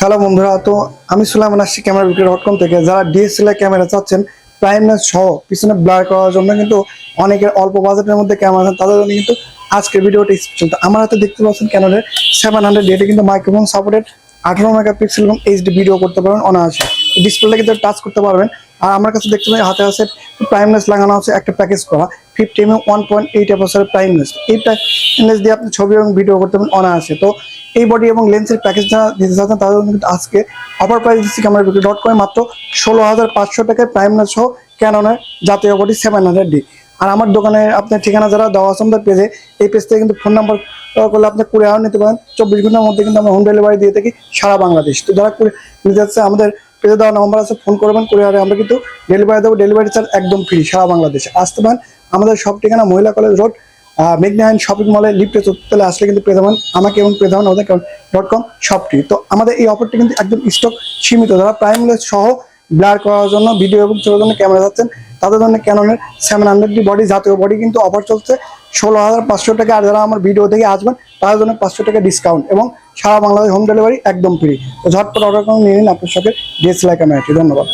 Hello বন্ধুরা, তো আমি সুলাইমান আসছি ক্যামেরা বিক্রি ডট কম থেকে। যারা ডিএসএলআর ক্যামেরা চাচ্ছেন, প্রাইমনেস সহ পিছনে ব্লার করার জন্য কিন্তু অনেকের অল্প বাজেটের মধ্যে ক্যামেরা আছেন, তাদের জন্য কিন্তু আজকের ভিডিওটা স্পেশাল তো আমার হাতে দেখতে পাচ্ছেন ক্যানোনের সেভেন হান্ড্রেড ডেটে কিন্তু মাইক্রোফোন সাপোর্টেড আঠারো মেগাপিক্সেল এবং এইচডি ভিডিও করতে পারবেন অনায়াসে। ডিসপ্লেটা কিন্তু টাচ করতে পারবেন। আর আমার কাছে দেখতে পাই হাতে আছে প্রাইমনেস লাগানো আছে একটা প্যাকেজ করা fifty M one point eight এর প্রাইমনেস এই প্রাইমনেস দিয়ে আপনি ছবি এবং ভিডিও করতে পারবেন অনায়াসে। তো এই বডি এবং লেন্সের প্যাকেজ যারা দিতে চাচ্ছেন, তাদের কিন্তু আজকে অফার প্রাইস দিচ্ছি ক্যামেরা বিক্রি ডট কমে মাত্র ষোলো হাজার পাঁচশো টাকায় প্রাইমনেস সহ ক্যাননের জাতীয় বডি সেভেন হান্ড্রেড ডি আর আমার দোকানে আপনার ঠিকানা যারা দেওয়া আছে পেজে এই পেজ থেকে কিন্তু ফোন নাম্বার করলে আপনি কুড়ি আওয়ার নিতে পারেন। চব্বিশ ঘণ্টার মধ্যে কিন্তু আমরা হোম ডেলিভারি দিয়ে থাকি সারা বাংলাদেশ। তো যারা নিতে আমাদের পেজে দেওয়া নাম্বার আছে ফোন করবেন কুরিয়ারে আমরা কিন্তু ডেলিভারি দেবো ডেলিভারি চার্জ একদম ফ্রি সারা বাংলাদেশে। আসতে পারেন আমাদের সব ঠিকানা মহিলা কলেজ রোড মেঘনায়ন শপিং মলে লিফটে চতুর্থলে আসলে কিন্তু পেয়ে যাবেন আমাকে এবং পেয়ে যাবেন ডট কম শপটি তো আমাদের এই অফারটি কিন্তু একদম স্টক সীমিত। যারা প্রাইমলেস সহ ব্লার করার জন্য ভিডিও এবং ছোটোর জন্য ক্যামেরা যাচ্ছেন। তাদের জন্য ক্যাননের সেভেন হান্ড্রেডটি বডি জাতীয় বডি কিন্তু অফার চলছে। ষোলো হাজার পাঁচশো টাকা। আর যারা আমার ভিডিও থেকে আসবেন, তাদের জন্য পাঁচশো টাকা ডিসকাউন্ট এবং সারা বাংলাদেশ হোম ডেলিভারি একদম ফ্রি তো ঝটপট অর্ডার করুন, নিয়ে নিন আপনার সাথে ডিএসএলআই ক্যামেরাটি ধন্যবাদ।